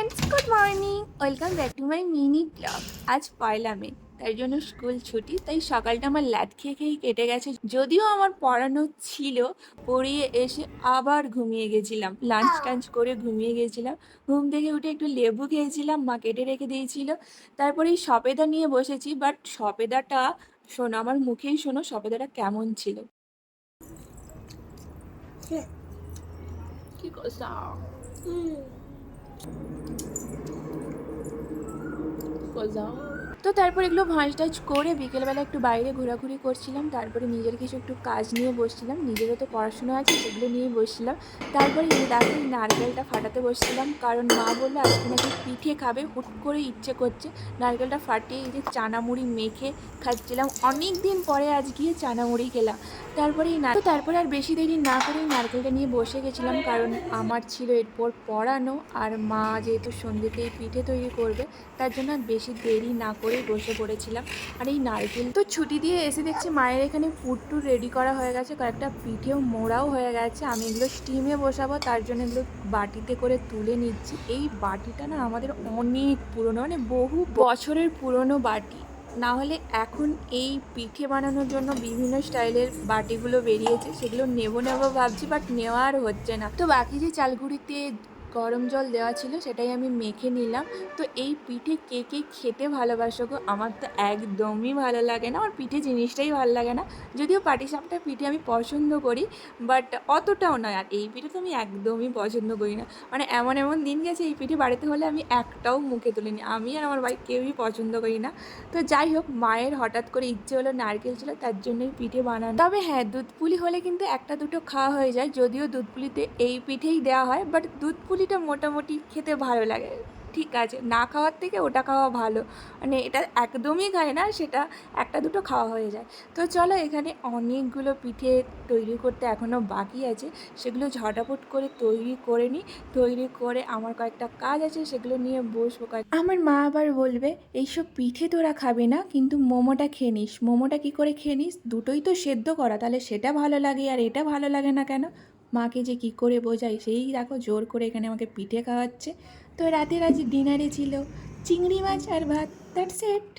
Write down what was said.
Friends good morning welcome back to my mini blog আজ পয়লা মে তাই জন্য স্কুল ছুটি তাই সকালটা আমার ল্যাদ খেয়ে খেয়েই কেটে গেছে। যদিও আমার পড়ানো ছিল পড়িয়ে এসে আবার ঘুমিয়ে গেছিলাম। লাঞ্চ টাঞ্চ করে ঘুমিয়ে গেছিলাম। ঘুম থেকে উঠে একটু লেবু খেয়েছিলাম মা কেটে রেখে দিয়েছিল। তারপরে এই সপেদা নিয়ে বসেছি বাট সপেদাটা শোনো আমার মুখেই শোনো সপেদাটা কেমন ছিল। কি? করছা তো তারপর এগুলো ভাঁজ টাজ করে বিকেলবেলা একটু বাইরে ঘোরাঘুরি করছিলাম, তারপরে নিজের কিছু একটু কাজ নিয়ে বসছিলাম, নিজেরও তো পড়াশোনা আছে সেগুলো নিয়ে বসছিলাম। তারপরে দেখো এই নারকেলটা ফাটাতে বসছিলাম, কারণ মা বলল আজকে নাকি পিঠে খাবে, হুট করে ইচ্ছে করছে। নারকেলটা ফাটিয়ে এই যে চানামুড়ি মেখে খাচ্ছিলাম অনেক দিন পরে আজ গিয়ে চানামুড়ি খেলাম। তারপরে এই না তো তারপরে আর বেশি দেরি না করে নারকেলটা নিয়ে বসে গেছিলাম, কারণ আমার ছিল এরপর পড়ানো, আর মা যেহেতু সন্ধ্যেতে পিঠে তৈরি করবে, তার জন্য আর বেশি দেরি না করেই বসে পড়েছিলাম আর এই নারকেল তো ছুটি দিয়ে এসে দেখছি মায়ের এখানে পুট্টু রেডি করা হয়ে গেছে, কয়েকটা পিঠেও মোড়াও হয়ে গেছে। আমি এগুলো স্টিমে বসাবো, তার জন্য এগুলো বাটিতে করে তুলে নিচ্ছি। এই বাটিটা না আমাদের অনেক পুরনো মানে বহু বছরের পুরনো বাটি। না হলে এখন এই পিঠে বানানোর জন্য বিভিন্ন স্টাইলের বাটিগুলো বেরিয়েছে, সেগুলো নেব নেব ভাবছি বাট নেওয়া আর হচ্ছে না। তো বাকি যে চালগুড়িতে গরম জল দেওয়া ছিল, সেটাই আমি মেখে নিলাম। তো এই পিঠে কে কে খেতে ভালোবাসো গো? আমার তো একদমই ভালো লাগে না। আমার পিঠে জিনিসটাই ভালো লাগে না। যদিও পাটিসাপটা পিঠে আমি পছন্দ করি বাট অতটাও নয়। আর এই পিঠে তো আমি একদমই পছন্দ করি না। মানে এমন এমন দিন গেছে, এই পিঠে বাড়িতে হলে আমি একটাও মুখে তুলিনি। আমি আর আমার ভাই কেউই পছন্দ করি না। তো যাই হোক, মায়ের হঠাৎ করে ইচ্ছে হলো নারকেল ছিল, তার জন্যই পিঠে বানানো। তবে হ্যাঁ দুধ পুলি হলে কিন্তু একটা দুটো খাওয়া হয়ে যায়। যদিও দুধ পুলিতে এই পিঠেই দেওয়া হয় বাট দুধ পুলিটা মোটামুটি খেতে ভালো লাগে। ঠিক আছে, না খাওয়ার থেকে ওটা খাওয়া ভালো। মানে এটা একদমই খায় না, সেটা একটা দুটো খাওয়া হয়ে যায়। তো চলো এখানে অনেকগুলো পিঠে তৈরি করতে এখনও বাকি আছে। সেগুলো ঝটাপট করে তৈরি করে নিই। তৈরি করে আমার কয়েকটা কাজ আছে, সেগুলো নিয়ে বসবো কয়েক আমার মা আবার বলবে, এইসব পিঠে তোরা খাবে না, কিন্তু মোমোটা খেয়ে নিস। মোমোটা কী করে খেয়ে নিস? দুটোই তো সেদ্ধ করা, তাহলে সেটা ভালো লাগে আর এটা ভালো লাগে না কেন? মাকে যে কি করে বোঝাই, সেই দেখো জোর করে এখানে আমাকে পিঠে খাওয়াচ্ছে। তো রাতের আজ ডিনারে ছিল। চিংড়ি মাছ আর ভাত দ্যাটস ইট